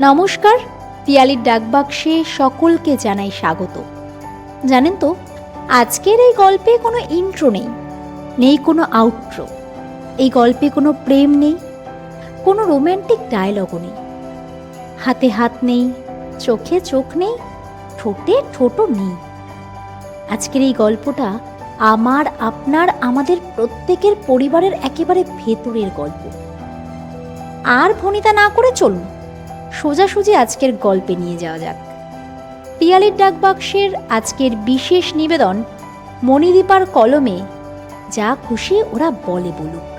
নমস্কার, পিয়ালির ডাকবাক্সে সকলকে জানাই স্বাগত। জানেন তো, আজকের এই গল্পে কোনো ইন্ট্রো নেই নেই কোনো আউট্রো এই গল্পে কোনো প্রেম নেই, কোনো রোম্যান্টিক ডায়লগও নেই। হাতে হাত নেই, চোখে চোখ নেই, ঠোঁটে ঠোঁটও নেই। আজকের এই গল্পটা আমার, আপনার, আমাদের প্রত্যেকের পরিবারের একেবারে ভেতরের গল্প। আর ভনিতা না করে চলুন সোজাসুজি আজকের গল্পে নিয়ে যাওয়া যাক। পিয়ালির ডাকবাক্সের আজকের বিশেষ নিবেদন মণিদীপার কলমে, যা খুশি ওরা বলে বলুক।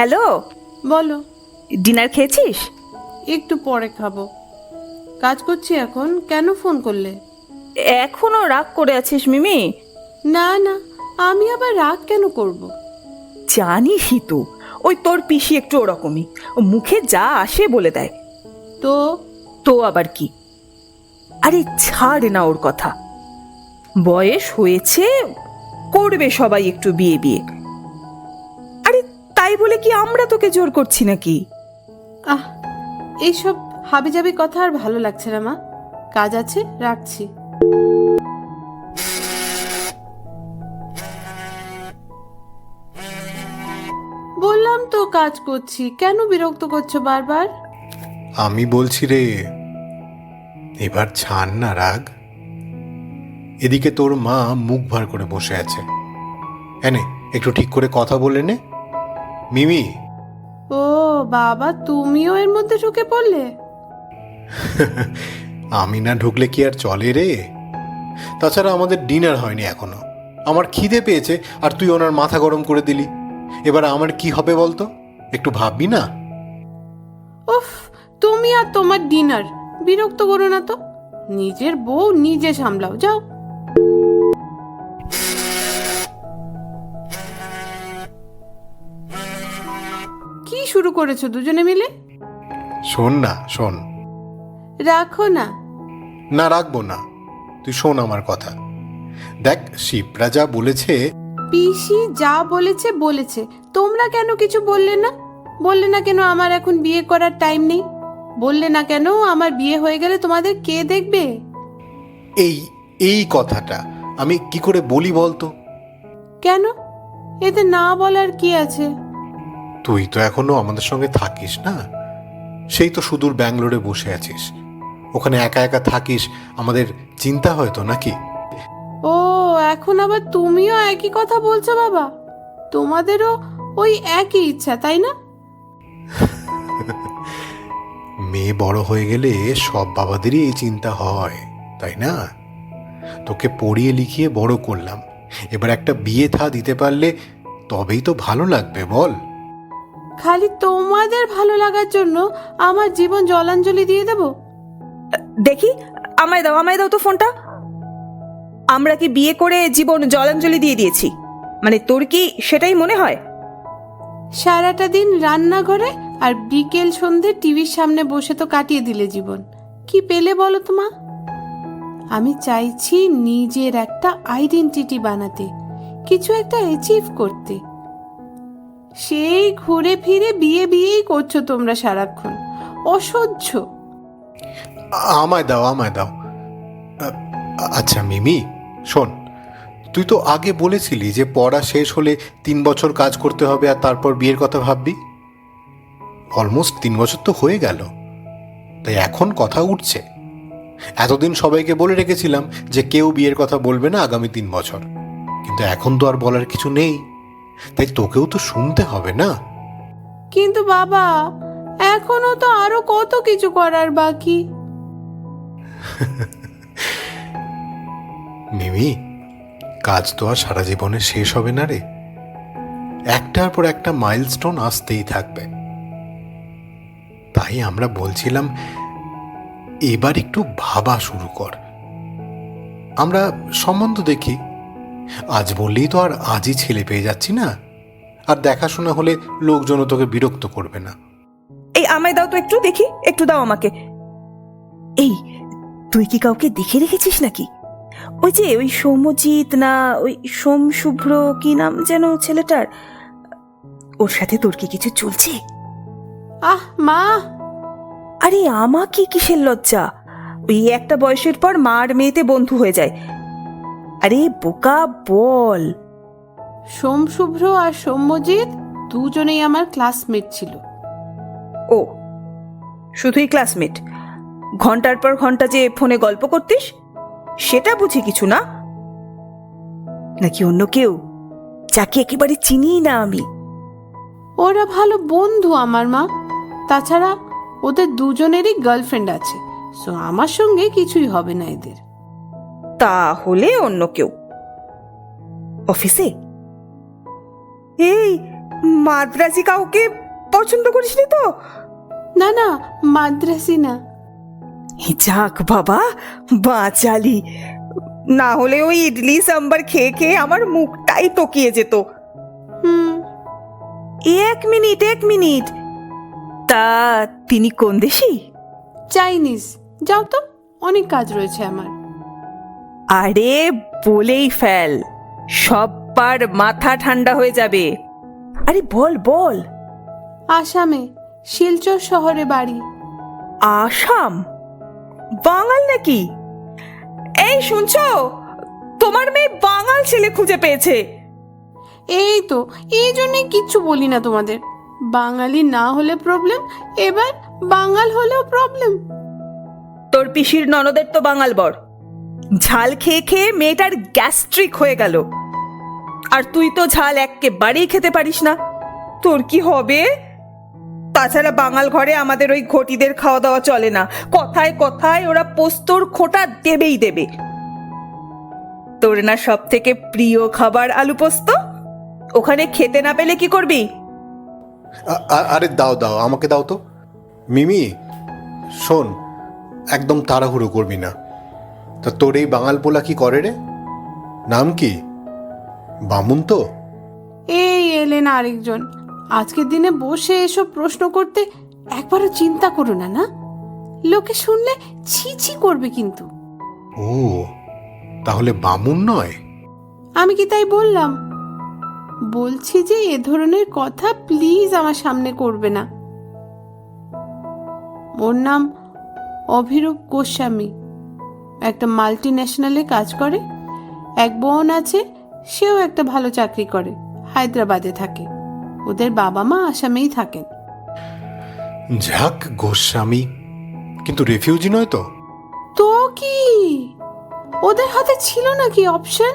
হ্যালো? বলো। ডিনার খেয়েছিস? একটু পরে খাব। কাজ করছি এখন কেন ফোন করলে? এখনও রাগ করে আছিস মিমি? না না আমি আবার রাগ কেন করব। জানিসই তো ওই তোর পিসি একটু ওরকমই মুখে যা আসে বলে দেয়। তো? তো আবার কি? আরে ছাড় না ওর কথা। বয়স হয়েছে করবে সবাই একটু বিয়ে বিয়ে তাই বলে কি আমরা তোকে জোর করছি নাকি? আহ এইসব হাবিজাবি কথা আর ভালো লাগছে না মা। কাজ আছে রাখছি। বললাম তো কাজ করছি। কেন বিরক্ত করছ বারবার? আমি বলছি রে এবার ছাড় না রাগ। এদিকে তোর মা মুখ ভার করে বসে আছে। এনে একটু ঠিক করে কথা বলে নে। মিমি। ও বাবা তুমিও এর মধ্যে ঢুকে পড়লে? আমি না ঢুকলে কি আর চলে রে? তাছাড়া আমাদের ডিনার হয়নি এখনও। আমার খিদে পেয়েছে আর তুই ওনার মাথা গরম করে দিলি। এবার আমার কি হবে বলতো? একটু ভাববি না? উফ তুমি আর তোমার ডিনার। বিরক্ত করো না তো। নিজের বউ নিজে সামলাও যাও। শুরু করেছ দুজনে মিলে? শোন না শোন। রাখো না। না রাখব না। তুই শোন আমার কথা। দেখ শিবরা যা বলেছে পিসি যা বলেছে বলেছে। তোমরা কেন কিছু বললে না? বললে না কেন আমার এখন বিয়ে করার টাইম নেই? বললে না কেন আমার বিয়ে হয়ে গেলে তোমাদের কে দেখবে? এই এই কথাটা আমি কি করে বলি বলতো? কেন? এতে না বলার কি আছে? তুই তো এখনও আমাদের সঙ্গে থাকিস না? সেই তো সুদূর ব্যাঙ্গালোরে বসে আছিস। ওখানে একা একা থাকিস আমাদের চিন্তা হয়তো নাকি? ও এখন আবার তুমিও একই কথা বলছো বাবা। তোমাদেরও ওই একই ইচ্ছা তাই না? মেয়ে বড় হয়ে গেলে সব বাবাদেরই এই চিন্তা হয় তাই না? তোকে পড়িয়ে লিখিয়ে বড় করলাম। এবার একটা বিয়ে থা দিতে পারলে তবেই তো ভালো লাগবে বল। খালি তোমাদের ভালো লাগার জন্য আমার জীবন জলাঞ্জলি দিয়ে দেব? দেখি আমায় দাও আমায় দাও তো ফোনটা। আমরা কি বিয়ে করে জীবন জলাঞ্জলি দিয়ে দিয়েছি? মানে তোর কি সেটাই মনে হয়? সারাটা দিন রান্নাঘরে আর বিকেল সন্ধে টিভির সামনে বসে তো কাটিয়ে দিলে জীবন। কি পেলে বলো তো মা? আমি চাইছি নিজের একটা আইডেন্টিটি বানাতে কিছু একটা অ্যাচিভ করতে। সেই ঘুরে ফিরে বিয়ে বিয়েই করছ তোমরা সারাক্ষণ। অসহ্য। আমায় দাও আমায় দাও। আচ্ছা মিমি, শোন, তুই তো আগে বলেছিলি যে পড়া শেষ হলে তিন বছর কাজ করতে হবে আর তারপর বিয়ের কথা ভাববি। অলমোস্ট তিন বছর তো হয়ে গেল। তাই এখন কথা উঠছে। এতদিন সবাইকে বলে রেখেছিলাম যে কেউ বিয়ের কথা বলবে না আগামী তিন বছর। কিন্তু এখন তো আর বলার কিছু নেই। তাই তোকেও তো শুনতে হবে না? কিন্তু বাবা এখনও তো আরও কত কিছু করার বাকি। মিমি কাজ তো আর সারা জীবনে শেষ হবে না রে। একটার পর একটা মাইলস্টোন আসতেই থাকবে। তাই আমরা বলছিলাম এবার একটু ভাবা শুরু কর। আমরা সম্বন্ধ দেখি। আজ বললেই তো আর আজই ছেলে পেয়ে যাচ্ছি না। আর দেখাশোনা হলে লোকজনও তোকে বিরক্ত করবে না। এই আমায় দাও তো একটু দেখি একটু দাও আমাকে। এই তুই কি কাউকে দেখে রেখেছিস নাকি? ওই যে ওই সৌম্যজিৎ না ওই সোম শুভ্র কি নাম যেন ছেলেটার? ওর সাথে তোর কি কিছু চলছে? আহ মা! আরে আমাকে কিসের লজ্জা? ওই একটা বয়সের পর মার মেয়েতে বন্ধু হয়ে যায়। আরে বোকা বল। সোম শুভ্র আর সৌম্যজিৎ দুজনেই আমার ক্লাসমেট ছিল। ও শুধুই ক্লাসমেট? ঘণ্টার পর ঘণ্টা যে ফোনে গল্প করতিস সেটা বুঝি কিছু না? নাকি অন্য কেউ? যাকে একেবারে চিনি না আমি। ওরা ভালো বন্ধু আমার মা। তাছাড়া ওদের দুজনেরই গার্লফ্রেন্ড আছে সো আমার সঙ্গে কিছুই হবে না এদের। তাহলে অন্য কেউ। অফিসে? এই মাদ্রাজি কাউকে পছন্দ করিসনি তো? না না মাদ্রাসি না। যাক বাবা বাঁচালি। না হলে ওই ইডলি সাম্বার খেয়ে খেয়ে আমার মুখটাই তকিয়ে যেত। হুম। এক মিনিট এক মিনিট। তা তিনি কোন দেশি? চাইনিজ। যাও তো অনেক কাজ রয়েছে আমার। আরে বলেই ফেল সব্বার মাথা ঠান্ডা হয়ে যাবে। আরে বল বল। আসামে শিলচর শহরে বাড়ি। আসাম? বাঙাল নাকি? এই শুনছো? তোমার মেয়ে বাঙাল ছেলে খুঁজে পেয়েছে। এই তো এই জন্যই কিচ্ছু বলি না তোমাদের। বাঙালি না হলে প্রবলেম এবার বাঙাল হলেও প্রবলেম তোর পিসির ননদের তো বাঙাল বর। ঝাল খেয়ে খেয়ে মেয়েটার গ্যাস্ট্রিক হয়ে গেল। আর তুই তো ঝাল একেবারেই খেতে পারিস না। তোর কি হবে? তাছাড়া বাঙাল ঘরে আমাদের ওই ঘটিদের খাওয়া দাওয়া চলে না। কথায় কথায় ওরা পোস্তর খোটা দেবেই দেবে। তোর না সব থেকে প্রিয় খাবার আলু পোস্ত? ওখানে খেতে না পেলে কি করবি? আরে দাও দাও, আমাকে দাও তো। মিমি, শোন, একদম তাড়াহুড়ো করবি না। তা তোর এই বাঙাল পোলা কি করে রে? নাম কি? বামুন তো? এই এলেন আরেকজন। আজকের দিনে বসে এসব প্রশ্ন করতে একবারও চিন্তা করো না না? লোকে শুনলে ছি ছি করবে কিন্তু। ও তাহলে বামুন নয়? আমি কি তাই বললাম? বলছি যে এ ধরনের কথা প্লিজ আমার সামনে করবে না। ওর নাম অভিরূপ গোস্বামী। একটা মাল্টি ন্যাশনালে কাজ করে এক বোন আছে সেও একটা ভালো চাকরি করে হায়দ্রাবাদে থাকে। ওদের বাবা মা আসামেই থাকেন। ঝাক গোস্বামী কিন্তু রেফিউজি নয় তো? তো কি? ওদের হাতে ছিল নাকি অপশন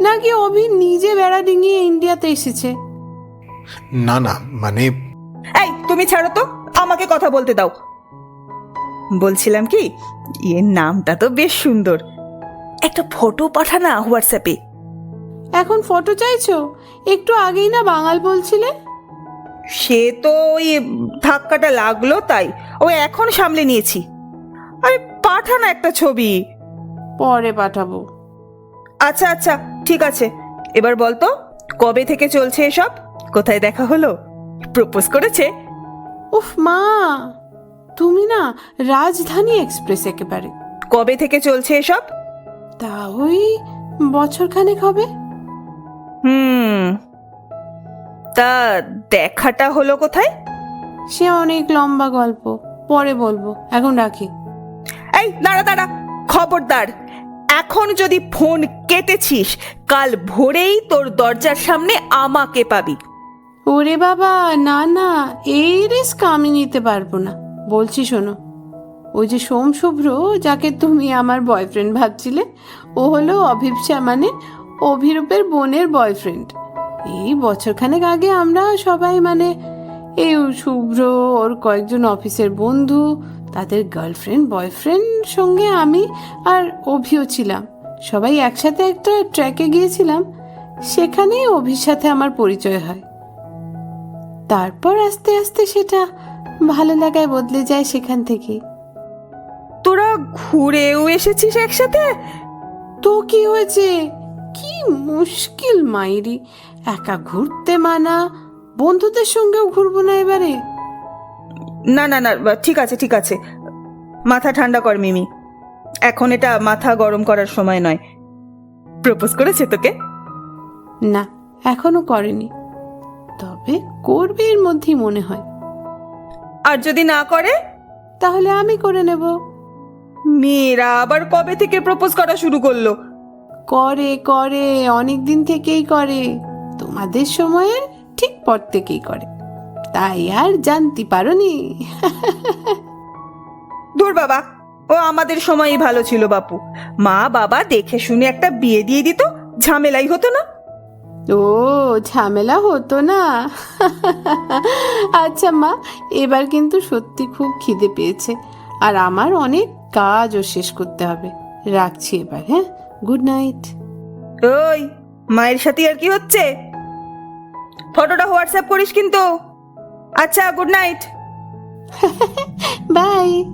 নাকি অভি নিজে বেড়া ডিঙিয়ে ইন্ডিয়াতে এসেছে? না না মানে এই তুমি ছাড়ো তো আমাকে কথা বলতে দাও। বলছিলাম কি এর নামটা তো বেশ সুন্দর। একটা ফটো পাঠা না হোয়াটসঅ্যাপে এখন ফটো চাইছো? একটু আগেই না বাঙাল বলছিলে? সে তো ওই ধাক্কাটা লাগল তাই ও এখন সামলে নিয়েছি। আরে পাঠা না একটা ছবি। পরে পাঠাবো। আচ্ছা আচ্ছা ঠিক আছে। এবার বলতো কবে থেকে চলছে এসব? কোথায় দেখা হলো? প্রপোজ করেছে? উফ মা! তুমি না রাজধানী এক্সপ্রেস একেবারে। কবে থেকে চলছে এসব? তা ওই বছর খানেক হবে। হুম। তা দেখাটা হলো কোথায়? সে অনেক লম্বা গল্প পরে বলব এখন রাখি। এই দাঁড়া দাঁড়া খবরদার। এখন যদি ফোন কেটেছিস কাল ভোরেই তোর দরজার সামনে আমাকে পাবি। ওরে বাবা না না এই রিস্ক আমি নিতে পারব না। বলছি শোনো, ওই যে সোম শুভ্র যাকে তুমি আমার বয়ফ্রেন্ড ভাবছিলে, ও হলো অভিপসা মানে অভিরূপের বোনের বয়ফ্রেন্ড এই বছরখানেক আগে আমরা সবাই মানে এই শুভ্র, ওর কয়েকজন অফিসের বন্ধু, তাদের গার্লফ্রেন্ড বয়ফ্রেন্ড সঙ্গে আমি আর অভিও ছিলাম। সবাই একসাথে একটা ট্র্যাকে গিয়েছিলাম, সেখানেই অভির সাথে আমার পরিচয় হয়। তারপর আস্তে আস্তে সেটা ভালো লাগায় বদলে যায় সেখান থেকে। তোরা ঘুরেও এসেছিস একসাথে? তো কি হয়েছে? কি মুশকিল মাইরি। একা ঘুরতে মানা। বন্ধুদের সঙ্গেও ঘুরবো না এবারে। না না না বা- ঠিক আছে ঠিক আছে। মাথা ঠান্ডা কর মিমি। এখন এটা মাথা গরম করার সময় নয়। প্রপোজ করেছে তোকে? না এখনও করেনি। তবে করবে এর মধ্যেই মনে হয়। আর যদি না করে তাহলে আমি করে নেব। মেয়েরা আবার কবে থেকে প্রপোজ করা শুরু করল? করে করে অনেক দিন থেকেই করে। তোমাদের সময়ের ঠিক পর থেকেই করে। তাই আর জানতে পারোনি। দূর বাবা ও আমাদের সময়ই ভালো ছিল বাপু। মা বাবা দেখে শুনে একটা বিয়ে দিয়ে দিত ঝামেলাই হতো না। ও ঝামেলা হতো না। আচ্ছা মা এবার কিন্তু সত্যি খুব খিদে পেয়েছে। আর আমার অনেক কাজও শেষ করতে হবে। রাখছি এবার হ্যাঁ? গুড নাইট ওই মায়ের সাথে আর কি হচ্ছে? ফটোটা হোয়াটসঅ্যাপ করিস কিন্তু। আচ্ছা গুড নাইট বাই